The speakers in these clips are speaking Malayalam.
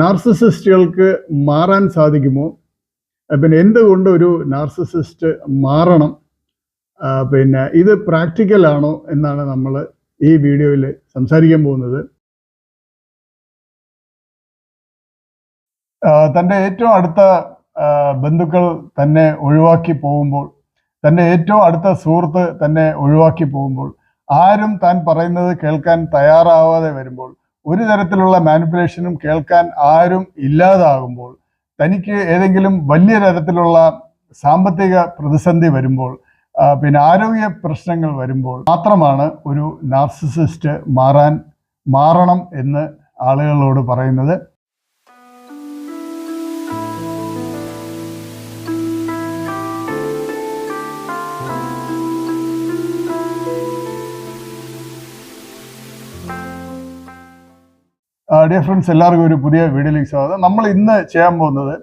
നാർസിസിസ്റ്റുകൾക്ക് മാറാൻ സാധിക്കുമോ? പിന്നെ എന്തുകൊണ്ട് ഒരു നാർസിസിസ്റ്റ് മാറണം? പിന്നെ ഇത് പ്രാക്ടിക്കൽ ആണോ എന്നാണ് നമ്മൾ ഈ വീഡിയോയിൽ സംസാരിക്കാൻ പോകുന്നത്. തന്റെ ഏറ്റവും അടുത്ത ബന്ധുക്കൾ തന്നെ ഒഴിവാക്കി പോകുമ്പോൾ തന്റെ ഏറ്റവും അടുത്ത സുഹൃത്ത് തന്നെ ഒഴിവാക്കി പോകുമ്പോൾ ആരും താൻ പറയുന്നത് കേൾക്കാൻ തയ്യാറാവാതെ വരുമ്പോൾ ഒരു തരത്തിലുള്ള മാനിപ്പുലേഷനും കേൾക്കാൻ ആരും ഇല്ലാതാകുമ്പോൾ തനിക്ക് ഏതെങ്കിലും വലിയ തരത്തിലുള്ള സാമ്പത്തിക പ്രതിസന്ധി വരുമ്പോൾ പിന്നെ ആരോഗ്യ പ്രശ്നങ്ങൾ വരുമ്പോൾ മാത്രമാണ് ഒരു നാർസിസിസ്റ്റ് മാറാൻ മാറണം എന്ന് ആളുകളോട് പറയുന്നത്. ഡിയർ ഫ്രണ്ട്സ് എല്ലാവർക്കും ഒരു പുതിയ വീഡിയോയിലേക്ക് സ്വാഗതം. നമ്മൾ ഇന്ന് ചെയ്യാൻ പോകുന്നത്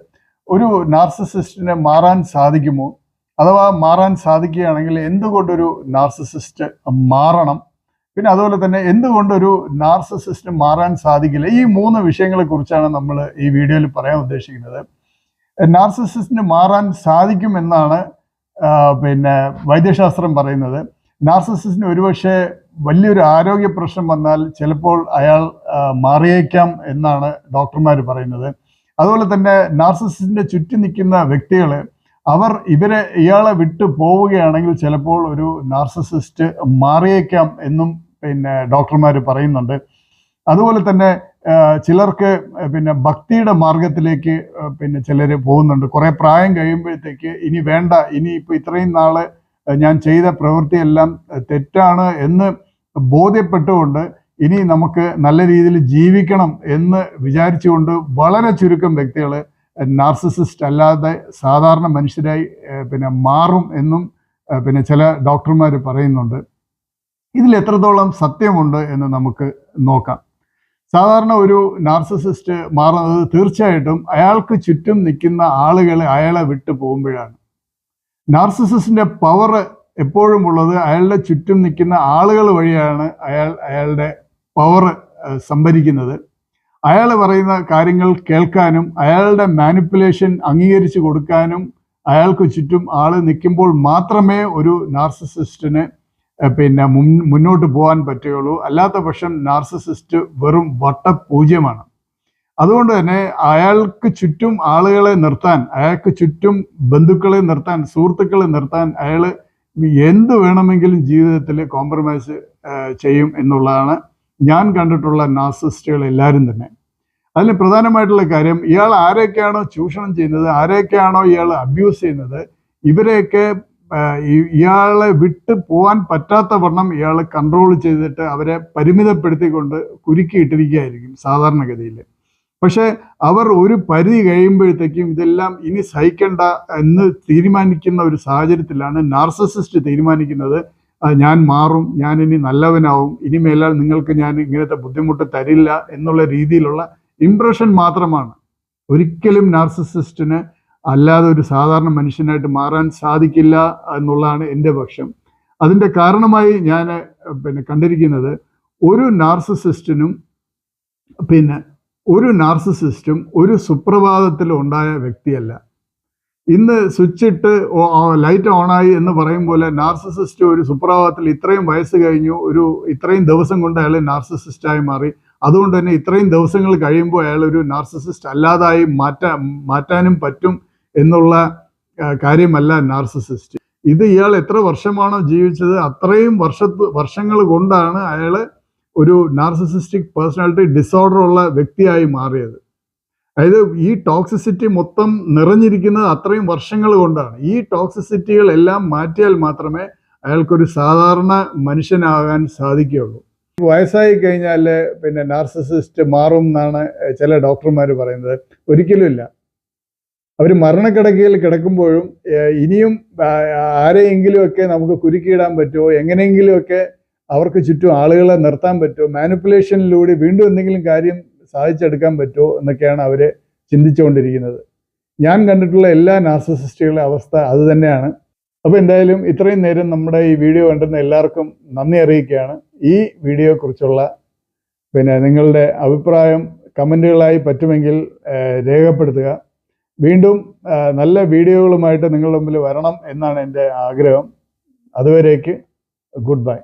ഒരു നാർസിസിസ്റ്റിനെ മാറാൻ സാധിക്കുമോ? അഥവാ മാറാൻ സാധിക്കുകയാണെങ്കിൽ എന്തുകൊണ്ടൊരു നാർസിസിസ്റ്റ് മാറണം? പിന്നെ അതുപോലെ തന്നെ എന്തുകൊണ്ടൊരു നാർസിസിസ്റ്റ് മാറാൻ സാധിക്കില്ല? ഈ മൂന്ന് വിഷയങ്ങളെ കുറിച്ചാണ് നമ്മൾ ഈ വീഡിയോയിൽ പറയാൻ ഉദ്ദേശിക്കുന്നത്. നാർസിസിസ്റ്റിന് മാറാൻ സാധിക്കുമെന്നാണ് പിന്നെ വൈദ്യശാസ്ത്രം പറയുന്നത്. നാർസിസിസ്റ്റിന് ഒരുപക്ഷെ വലിയൊരു ആരോഗ്യ പ്രശ്നം വന്നാൽ ചിലപ്പോൾ അയാൾ മാറിയേക്കാം എന്നാണ് ഡോക്ടർമാർ പറയുന്നത്. അതുപോലെ തന്നെ നാർസിസിന്റെ ചുറ്റി നിൽക്കുന്ന വ്യക്തികൾ അവർ ഇവരെ ഇയാളെ വിട്ടു പോവുകയാണെങ്കിൽ ചിലപ്പോൾ ഒരു നാർസിസിസ്റ്റ് മാറിയേക്കാം എന്നും പിന്നെ ഡോക്ടർമാർ പറയുന്നുണ്ട്. അതുപോലെ തന്നെ ചിലർക്ക് പിന്നെ ഭക്തിയുടെ മാർഗത്തിലേക്ക് പിന്നെ ചിലർ പോകുന്നുണ്ട്. കുറേ പ്രായം കഴിയുമ്പോഴത്തേക്ക് ഇനി വേണ്ട ഇനി ഇപ്പൊ ഇത്രയും നാൾ ഞാൻ ചെയ്ത പ്രവൃത്തിയെല്ലാം തെറ്റാണ് എന്ന് ബോധ്യപ്പെട്ടുകൊണ്ട് ഇനി നമുക്ക് നല്ല രീതിയിൽ ജീവിക്കണം എന്ന് വിചാരിച്ചുകൊണ്ട് വളരെ ചുരുക്കം വ്യക്തികൾ നാർസിസിസ്റ്റ് അല്ലാതെ സാധാരണ മനുഷ്യരായി പിന്നെ മാറും എന്നും പിന്നെ ചില ഡോക്ടർമാർ പറയുന്നുണ്ട്. ഇതിൽ എത്രത്തോളം സത്യമുണ്ട് എന്ന് നമുക്ക് നോക്കാം. സാധാരണ ഒരു നാർസിസിസ്റ്റ് മാറുന്നത് തീർച്ചയായിട്ടും അയാൾക്ക് ചുറ്റും നിൽക്കുന്ന ആളുകളെ അയാളെ വിട്ടു പോകുമ്പോഴാണ്. നാർസിസിസ്റ്റിന്റെ പവർ എപ്പോഴും ഉള്ളത് അയാളുടെ ചുറ്റും നിൽക്കുന്ന ആളുകൾ വഴിയാണ് അയാൾ അയാളുടെ പവർ സംഭരിക്കുന്നത്. അയാൾ പറയുന്ന കാര്യങ്ങൾ കേൾക്കാനും അയാളുടെ മാനിപ്പുലേഷൻ അംഗീകരിച്ചു കൊടുക്കാനും അയാൾക്ക് ചുറ്റും ആൾ നിൽക്കുമ്പോൾ മാത്രമേ ഒരു നാർസിസിസ്റ്റിന് പിന്നെ മുൻ- മുന്നോട്ട് പോകാൻ പറ്റുകയുള്ളൂ. അല്ലാത്ത പക്ഷം നാർസിസിസ്റ്റ് വെറും വട്ടപൂജ്യമാണ് അതുകൊണ്ട് തന്നെ അയാൾക്ക് ചുറ്റും ആളുകളെ നിർത്താൻ അയാൾക്ക് ചുറ്റും ബന്ധുക്കളെ നിർത്താൻ സുഹൃത്തുക്കളെ നിർത്താൻ അയാൾ എന്ത് വേണമെങ്കിലും ജീവിതത്തിൽ കോംപ്രമൈസ് ചെയ്യും എന്നുള്ളതാണ് ഞാൻ കണ്ടിട്ടുള്ള നാസിസ്റ്റുകൾ എല്ലാവരും തന്നെ. അതിൽ പ്രധാനമായിട്ടുള്ള കാര്യം ഇയാൾ ആരെയൊക്കെയാണോ ചൂഷണം ചെയ്യുന്നത് ആരെയൊക്കെയാണോ ഇയാൾ അബ്യൂസ് ചെയ്യുന്നത് ഇവരെയൊക്കെ ഇയാളെ വിട്ട് പോകാൻ പറ്റാത്ത വണ്ണം ഇയാൾ കൺട്രോൾ ചെയ്തിട്ട് അവരെ പരിമിതപ്പെടുത്തിക്കൊണ്ട് കുരുക്കിയിട്ടിരിക്കുകയായിരിക്കും സാധാരണഗതിയിൽ പക്ഷെ അവർ ഒരു പരിധി കഴിയുമ്പോഴത്തേക്കും ഇതെല്ലാം ഇനി സഹിക്കണ്ട എന്ന് തീരുമാനിക്കുന്ന ഒരു സാഹചര്യത്തിലാണ് നാർസസിസ്റ്റ് തീരുമാനിക്കുന്നത്. ഞാൻ മാറും ഞാൻ ഇനി നല്ലവനാവും ഇനി മേലാൽ നിങ്ങൾക്ക് ഞാൻ ഇങ്ങനത്തെ ബുദ്ധിമുട്ട് തരില്ല എന്നുള്ള രീതിയിലുള്ള ഇംപ്രഷൻ മാത്രമാണ്. ഒരിക്കലും നാർസസിസ്റ്റിന് അല്ലാതെ ഒരു സാധാരണ മനുഷ്യനായിട്ട് മാറാൻ സാധിക്കില്ല എന്നുള്ളതാണ് എന്റെ പക്ഷം. അതിന്റെ കാരണമായി ഞാൻ പിന്നെ കണ്ടിരിക്കുന്നത് ഒരു നാർസസിസ്റ്റിനും പിന്നെ ഒരു നാർസിസിസ്റ്റും ഒരു സുപ്രഭാതത്തിൽ ഉണ്ടായ വ്യക്തിയല്ല. ഇന്ന് സ്വിച്ച് ഇട്ട് ലൈറ്റ് ഓണായി എന്ന് പറയും പോലെ നാർസിസിസ്റ്റ് ഒരു സുപ്രഭാതത്തിൽ ഇത്രയും വയസ്സ് കഴിഞ്ഞു ഒരു ഇത്രയും ദിവസം കൊണ്ട് അയാൾ നാർസിസിസ്റ്റായി മാറി. അതുകൊണ്ട് തന്നെ ഇത്രയും ദിവസങ്ങൾ കഴിയുമ്പോൾ അയാൾ ഒരു നാർസിസിസ്റ്റ് അല്ലാതായി മാറ്റാ മാറ്റാനും പറ്റും എന്നുള്ള കാര്യമല്ല നാർസിസിസ്റ്റ്. ഇത് ഇയാൾ എത്ര വർഷമാണോ ജീവിച്ചത് അത്രയും വർഷ വർഷങ്ങൾ കൊണ്ടാണ് അയാൾ ഒരു നാർസിസിസ്റ്റിക് പേഴ്സണാലിറ്റി ഡിസോർഡർ ഉള്ള വ്യക്തിയായി മാറിയത്. അതായത് ഈ ടോക്സിസിറ്റി മൊത്തം നിറഞ്ഞിരിക്കുന്നത് അത്രയും വർഷങ്ങൾ കൊണ്ടാണ്. ഈ ടോക്സിസിറ്റികൾ എല്ലാം മാറ്റിയാൽ മാത്രമേ അയാൾക്കൊരു സാധാരണ മനുഷ്യനാകാൻ സാധിക്കുകയുള്ളൂ. വയസ്സായി കഴിഞ്ഞാൽ പിന്നെ നാർസിസിസ്റ്റ് മാറും എന്നാണ് ചില ഡോക്ടർമാർ പറയുന്നത്. ഒരിക്കലുമില്ല അവർ മരണക്കിടക്കയിൽ കിടക്കുമ്പോഴും ഇനിയും ആരെയെങ്കിലുമൊക്കെ നമുക്ക് കുരുക്കിയിടാൻ പറ്റുമോ? എങ്ങനെയെങ്കിലുമൊക്കെ അവർക്ക് ചുറ്റും ആളുകളെ നിർത്താൻ പറ്റുമോ? മാനിപ്പുലേഷനിലൂടെ വീണ്ടും എന്തെങ്കിലും കാര്യം സാധിച്ചെടുക്കാൻ പറ്റുമോ എന്നൊക്കെയാണ് അവർ ചിന്തിച്ചുകൊണ്ടിരിക്കുന്നത്. ഞാൻ കണ്ടിട്ടുള്ള എല്ലാ നാസസിസ്റ്റുകളുടെ അവസ്ഥ അത് തന്നെയാണ്. അപ്പോൾ എന്തായാലും ഇത്രയും നേരം നമ്മുടെ ഈ വീഡിയോ കണ്ടുന്ന എല്ലാവർക്കും നന്ദി അറിയിക്കുകയാണ്. ഈ വീഡിയോയെക്കുറിച്ചുള്ള പിന്നെ നിങ്ങളുടെ അഭിപ്രായം കമന്റുകളായി പറ്റുമെങ്കിൽ രേഖപ്പെടുത്തുക. വീണ്ടും നല്ല വീഡിയോകളുമായിട്ട് നിങ്ങളുടെ മുമ്പിൽ വരണം എന്നാണ് എന്റെ ആഗ്രഹം. അതുവരേക്ക് ഗുഡ് ബൈ.